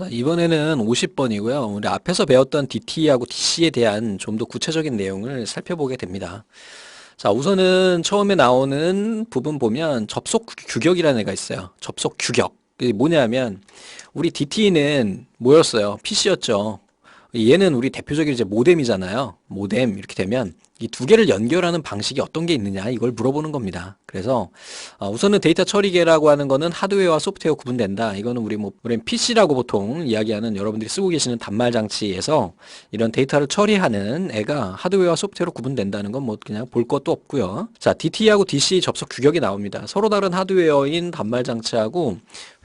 자, 이번에는 50번이고요. 우리 앞에서 배웠던 DT하고 DC에 대한 좀 더 구체적인 내용을 살펴보게 됩니다. 자, 우선은 처음에 나오는 부분 보면 접속 규격이라는 애가 있어요. 접속 규격. 그게 뭐냐면 우리 DT는 뭐였어요? PC였죠. 얘는 우리 대표적인 이제 모뎀이잖아요. 모뎀 이렇게 되면 이 두 개를 연결하는 방식이 어떤 게 있느냐 이걸 물어보는 겁니다. 그래서 어, 우선은 데이터 처리계라고 하는 거는 하드웨어와 소프트웨어 구분된다. 이거는 우리 뭐 우리 PC라고 보통 이야기하는 여러분들이 쓰고 계시는 단말 장치에서 이런 데이터를 처리하는 애가 하드웨어와 소프트웨어로 구분된다는 건 뭐 그냥 볼 것도 없고요. 자, DT하고 DC 접속 규격이 나옵니다. 서로 다른 하드웨어인 단말 장치하고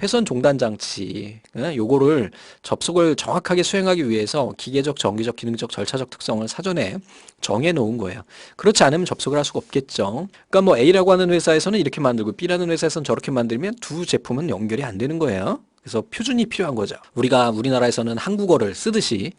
회선 종단 장치 예, 요거를 접속을 정확하게 수행하기 위해서 기계적, 정기적, 기능적, 절차적 특성을 사전에 정해 놓은 거 예요. 그렇지 않으면 접속을 할 수가 없겠죠. 그러니까 뭐 A라고 하는 회사에서는 이렇게 만들고 B라는 회사에서는 저렇게 만들면 두 제품은 연결이 안 되는 거예요. 그래서 표준이 필요한 거죠. 우리가 우리나라에서는 한국어를 쓰듯이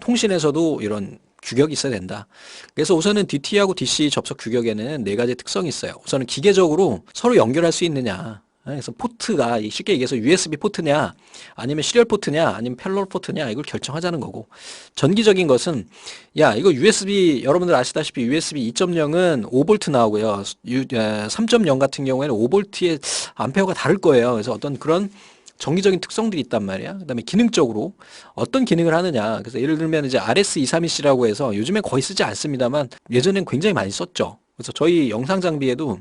통신에서도 이런 규격이 있어야 된다. 그래서 우선은 DT하고 DC 접속 규격에는 네 가지 특성이 있어요. 우선은 기계적으로 서로 연결할 수 있느냐. 그래서 포 트가 쉽게 얘기해서 USB 포트냐 아니면 시리얼 포트냐 아니면 펠로 포트냐 이걸 결정하자는 거고 전기적인 것은 야 이거 USB 여러분들 아시다시피 USB 2.0은 5V 나오고요 3.0 같은 경우에는 5V의 암페어가 다를 거예요 그래서 어떤 그런 정기적인 특성들이 있단 말이야. 그다음에 기능적으로 어떤 기능을 하느냐. 그래서 예를 들면 이제 RS232C라고 해서 요즘에 거의 쓰지 않습니다만 예전엔 굉장히 많이 썼죠. 그래서 저희 영상 장비에도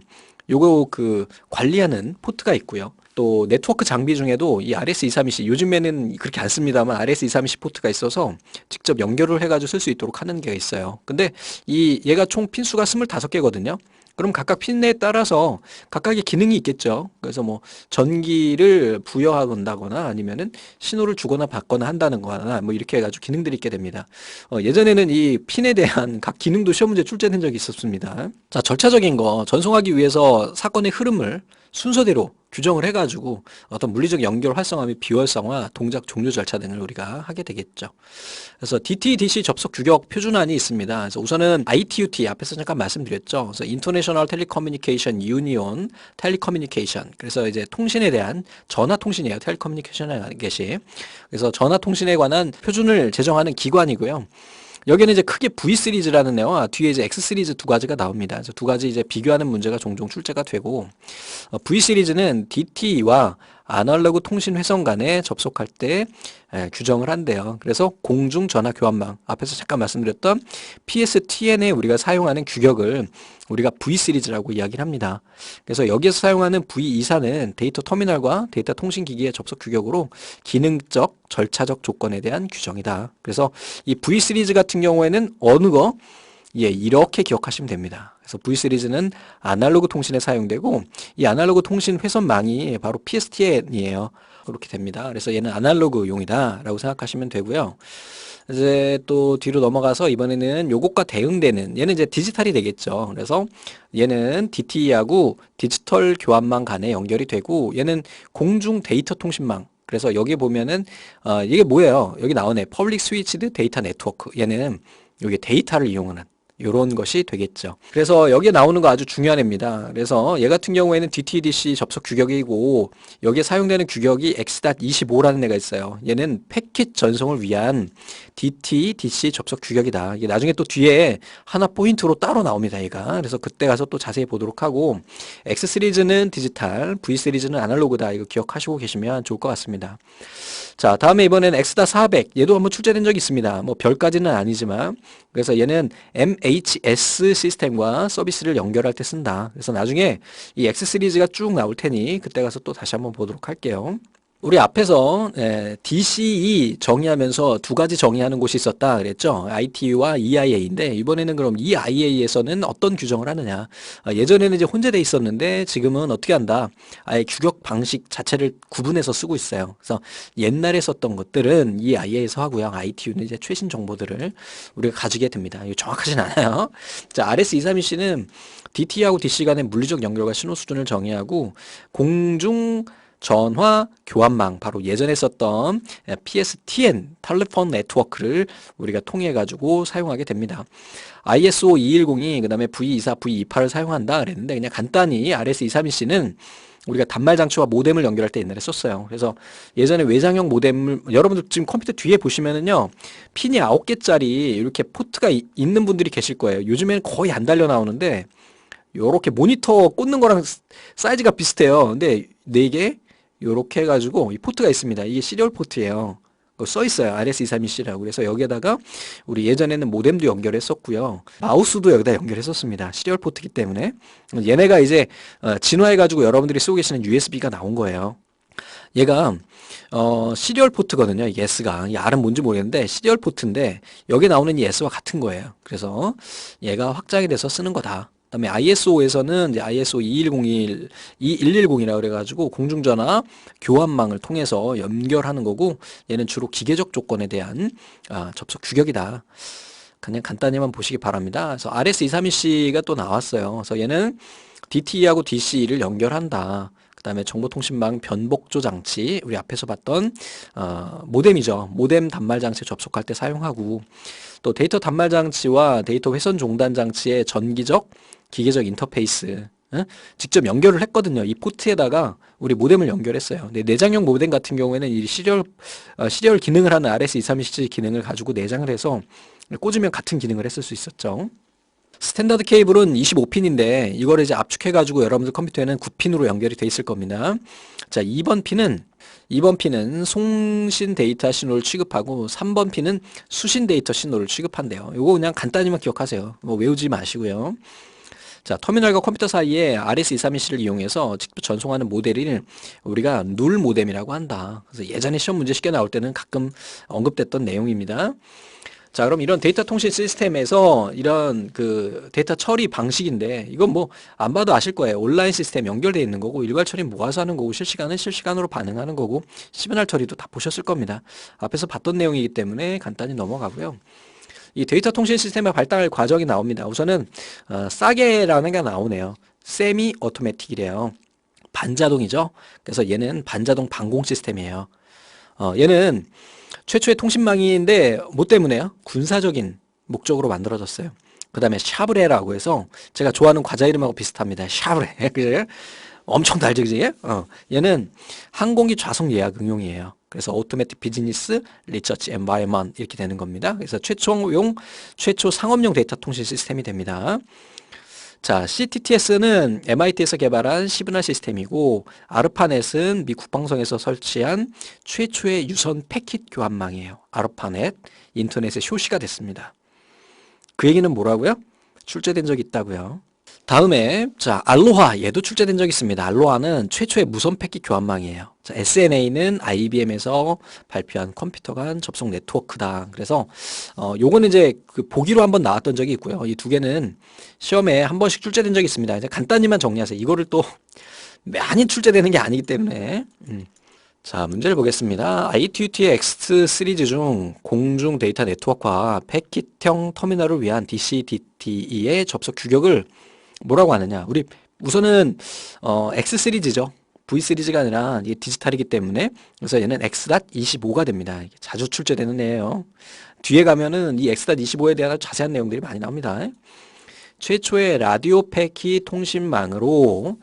요거 그 관리하는 포트가 있고요. 또 네트워크 장비 중에도 이 RS232C 요즘에는 그렇게 안 씁니다만 RS232C 포트가 있어서 직접 연결을 해가지고 쓸 수 있도록 하는 게 있어요. 근데 이 얘가 총 핀수가 25개거든요. 그럼 각각 핀에 따라서 각각의 기능이 있겠죠. 그래서 뭐 전기를 부여한다거나 아니면은 신호를 주거나 받거나 한다는 거나 뭐 이렇게 해가지고 기능들이 있게 됩니다. 어, 예전에는 이 핀에 대한 각 기능도 시험 문제 출제된 적이 있었습니다. 자, 절차적인 거 전송하기 위해서 사건의 흐름을 순서대로 규정을 해가지고 어떤 물리적 연결 활성화 및 비활성화, 동작 종료 절차 등을 우리가 하게 되겠죠. 그래서 DT-DC 접속 규격 표준안이 있습니다. 그래서 우선은 ITUT 앞에서 잠깐 말씀드렸죠. 그래서 International Telecommunication Union Telecommunication. 그래서 이제 통신에 대한 전화 통신이에요. 텔레커뮤니케이션에 계시. 그래서 전화 통신에 관한 표준을 제정하는 기관이고요. 여기는 이제 크게 V 시리즈라는 애와 뒤에 이제 X 시리즈 두 가지가 나옵니다. 두 가지 이제 비교하는 문제가 종종 출제가 되고 어, V 시리즈는 DT와 아날로그 통신 회선 간에 접속할 때 에, 규정을 한대요. 그래서 공중 전화 교환망 앞에서 잠깐 말씀드렸던 PSTN에 우리가 사용하는 규격을 우리가 V 시리즈라고 이야기를 합니다. 그래서 여기에서 사용하는 V24는 데이터 터미널과 데이터 통신 기기의 접속 규격으로 기능적, 절차적 조건에 대한 규정이다. 그래서 이 V 시리즈 같은 경우에는 어느 거 예, 이렇게 기억하시면 됩니다. 그래서 V 시리즈는 아날로그 통신에 사용되고 이 아날로그 통신 회선망이 바로 PSTN이에요. 그렇게 됩니다. 그래서 얘는 아날로그용이다라고 생각하시면 되고요. 이제 또 뒤로 넘어가서 이번에는 요것과 대응되는 얘는 이제 디지털이 되겠죠. 그래서 얘는 DTE하고 디지털 교환망 간에 연결이 되고 얘는 공중 데이터 통신망 그래서 여기 보면은 어 이게 뭐예요? 여기 나오네. 퍼블릭 스위치드 데이터 네트워크. 얘는 여기 데이터를 이용하는 요런 것이 되겠죠. 그래서 여기에 나오는 거 아주 중요한 애입니다. 그래서 얘 같은 경우에는 DTDC 접속 규격이고 여기에 사용되는 규격이 X.25라는 애가 있어요. 얘는 패킷 전송을 위한 DTDC 접속 규격이다. 이게 나중에 또 뒤에 하나 포인트로 따로 나옵니다. 얘가. 그래서 그때 가서 또 자세히 보도록 하고 X 시리즈는 디지털, V 시리즈는 아날로그다. 이거 기억하시고 계시면 좋을 것 같습니다. 자, 다음에 이번에는 X.400. 얘도 한번 출제된 적이 있습니다. 뭐 별까지는 아니지만 그래서 얘는 MHS 시스템과 서비스를 연결할 때 쓴다. 그래서 나중에 이 X 시리즈가 쭉 나올 테니 그때 가서 또 다시 한번 보도록 할게요. 우리 앞에서 예, DCE 정의하면서 두 가지 정의하는 곳이 있었다 그랬죠. ITU와 EIA인데 이번에는 그럼 EIA에서는 어떤 규정을 하느냐. 아, 예전에는 이제 혼재돼 있었는데 지금은 어떻게 한다. 아예 규격 방식 자체를 구분해서 쓰고 있어요. 그래서 옛날에 썼던 것들은 EIA에서 하고요. ITU는 이제 최신 정보들을 우리가 가지게 됩니다. 이거 정확하진 않아요. 자, RS232C는 DT하고 DC 간의 물리적 연결과 신호 수준을 정의하고 공중 전화 교환망 바로 예전에 썼던 PSTN 텔레폰 네트워크를 우리가 통해 가지고 사용하게 됩니다. ISO 210이 그다음에 V24, V28을 사용한다 그랬는데 그냥 간단히 RS232C는 우리가 단말 장치와 모뎀을 연결할 때 옛날에 썼어요. 그래서 예전에 외장형 모뎀을 여러분들 지금 컴퓨터 뒤에 보시면은요. 핀이 9개짜리 이렇게 포트가 이- 있는 분들이 계실 거예요. 요즘에는 거의 안 달려 나오는데 요렇게 모니터 꽂는 거랑 스- 사이즈가 비슷해요. 근데 4개 요렇게 해 가지고 이 포트가 있습니다. 이게 시리얼 포트예요. 써 있어요. RS232C라고. 그래서 여기에다가 우리 예전에는 모뎀도 연결했었고요. 마우스도 여기다 연결했었습니다. 시리얼 포트이기 때문에. 얘네가 이제 어, 진화해가지고 여러분들이 쓰고 계시는 USB가 나온 거예요. 얘가 어, 시리얼 포트거든요. 이 S가. 이 R은 뭔지 모르겠는데 시리얼 포트인데 여기 나오는 이 S와 같은 거예요. 그래서 얘가 확장이 돼서 쓰는 거다. 그다음에 ISO에서는 ISO 2101, 2110이라고 그래가지고 공중전화 교환망을 통해서 연결하는 거고 얘는 주로 기계적 조건에 대한 아, 접속 규격이다. 그냥 간단히만 보시기 바랍니다. 그래서 RS232C가 또 나왔어요. 그래서 얘는 DTE하고 DC를 연결한다. 그다음에 정보통신망 변복조 장치 우리 앞에서 봤던 어, 모뎀이죠. 모뎀 단말 장치 접속할 때 사용하고 또 데이터 단말 장치와 데이터 회선 종단 장치의 전기적 기계적 인터페이스 응? 직접 연결을 했거든요. 이 포트에다가 우리 모뎀을 연결했어요. 내장형 모뎀 같은 경우에는 이 시리얼 어, 시리얼 기능을 하는 RS232C 기능을 가지고 내장을 해서 꽂으면 같은 기능을 했을 수 있었죠. 스탠다드 케이블은 25핀인데 이걸 이제 압축해가지고 여러분들 컴퓨터에는 9핀으로 연결이 돼 있을 겁니다. 자, 2번 핀은 2번 핀은 송신 데이터 신호를 취급하고 3번 핀은 수신 데이터 신호를 취급한대요. 이거 그냥 간단히만 기억하세요. 뭐 외우지 마시고요. 자, 터미널과 컴퓨터 사이에 RS232C를 이용해서 직접 전송하는 모델을 우리가 눌 모뎀이라고 한다. 그래서 예전에 시험 문제 쉽게 나올 때는 가끔 언급됐던 내용입니다. 자, 그럼 이런 데이터 통신 시스템에서 이런 그 데이터 처리 방식인데 이건 뭐 안 봐도 아실 거예요. 온라인 시스템 연결돼 있는 거고 일괄 처리 모아서 하는 거고 실시간은 실시간으로 반응하는 거고 시그널 처리도 다 보셨을 겁니다. 앞에서 봤던 내용이기 때문에 간단히 넘어가고요. 이 데이터 통신 시스템의 발달 과정이 나옵니다. 우선은 어, 싸게라는 게 나오네요. 세미 오토매틱이래요. 반자동이죠. 그래서 얘는 반자동 방공 시스템이에요. 어, 얘는 최초의 통신망인데 뭐 때문에요? 군사적인 목적으로 만들어졌어요. 그 다음에 샤브레라고 해서 제가 좋아하는 과자 이름하고 비슷합니다. 샤브레. 그죠? 엄청 달죠, 그지? 어, 얘는 항공기 좌석 예약 응용이에요. 그래서 오토매틱 비즈니스 리서치 엔바이먼 이렇게 되는 겁니다. 그래서 최초용 최초 상업용 데이터 통신 시스템이 됩니다. 자, CTTS는 MIT에서 개발한 시그널 시스템이고 아르파넷은 미 국방성에서 설치한 최초의 유선 패킷 교환망이에요. 아르파넷 인터넷에 쇼시가 됐습니다. 그 얘기는 뭐라고요? 출제된 적이 있다고요. 다음에 자 알로하 얘도 출제된 적이 있습니다. 알로하는 최초의 무선 패킷 교환망이에요. 자, SNA는 IBM에서 발표한 컴퓨터 간 접속 네트워크다. 그래서 어 요거는 이제 그 보기로 한번 나왔던 적이 있고요. 이 두 개는 시험에 한 번씩 출제된 적이 있습니다. 이제 간단히만 정리하세요. 이거를 또 많이 출제되는 게 아니기 때문에 음. 자, 문제를 보겠습니다. ITUT의 X 시리즈 중 공중 데이터 네트워크와 패킷형 터미널을 위한 DCDTE의 접속 규격을 뭐라고 하느냐? 우리 우선은 어, X 시리즈죠. V 시리즈가 아니라 이게 디지털이기 때문에 그래서 얘는 X.25가 됩니다. 자주 출제되는 애예요. 뒤에 가면은 이 X.25에 대한 자세한 내용들이 많이 나옵니다. 최초의 라디오 패킷 통신망으로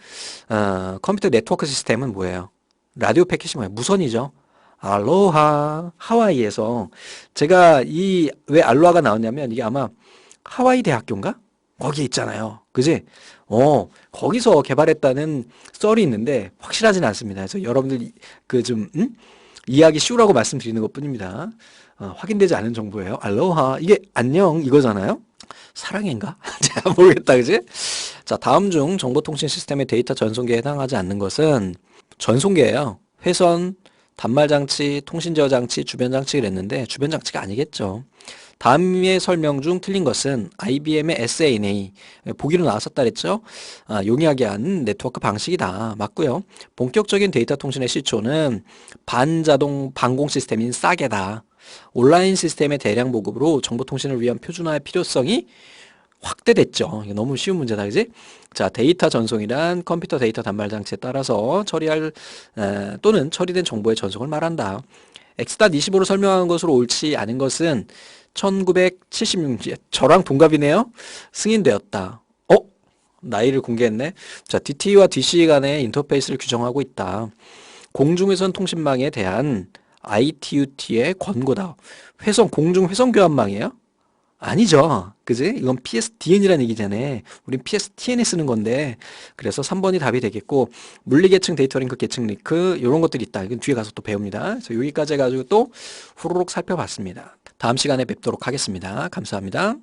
어, 컴퓨터 네트워크 시스템은 뭐예요? 라디오 패킷이 뭐예요? 무선이죠. 알로하 하와이에서 제가 이 왜 알로하가 나왔냐면 이게 아마 하와이 대학교인가? 거기 있잖아요. 그지? 어, 거기서 개발했다는 썰이 있는데 확실하진 않습니다. 그래서 여러분들 그좀 음? 이해하기 쉬우라고 말씀드리는 것 뿐입니다. 어, 확인되지 않은 정보예요. 알로하 이게 안녕 이거잖아요. 사랑인가? 제가 모르겠다, 그지? 자, 다음 중 정보통신 시스템의 데이터 전송기에 해당하지 않는 것은 전송기예요. 회선, 단말 장치, 통신 제어 장치, 주변 장치 그랬는데 주변 장치가 아니겠죠. 다음의 설명 중 틀린 것은 IBM의 SANA 보기로 나왔었다 그랬죠. 아, 용이하게 한 네트워크 방식이다. 맞고요. 본격적인 데이터 통신의 시초는 반자동 방공 시스템인 싸게다. 온라인 시스템의 대량 보급으로 정보통신을 위한 표준화의 필요성이 확대됐죠. 너무 쉬운 문제다, 그지? 자, 데이터 전송이란 컴퓨터 데이터 단말 장치에 따라서 처리할 에, 또는 처리된 정보의 전송을 말한다. X.25로 설명한 것으로 옳지 않은 것은 1976년 저랑 동갑이네요. 승인되었다. 어? 나이를 공개했네. 자, DT와 DC 간의 인터페이스를 규정하고 있다. 공중회선 통신망에 대한 ITU-T의 권고다. 회선, 공중 회선 교환망이에요? 아니죠. 그지? 이건 PSDN이라는 얘기잖아. 우린 PSTN에 쓰는 건데. 그래서 3번이 답이 되겠고, 물리계층, 데이터 링크, 계층 링크, 이런 것들이 있다. 이건 뒤에 가서 또 배웁니다. 그래서 여기까지 해가지고 또 후루룩 살펴봤습니다. 다음 시간에 뵙도록 하겠습니다. 감사합니다.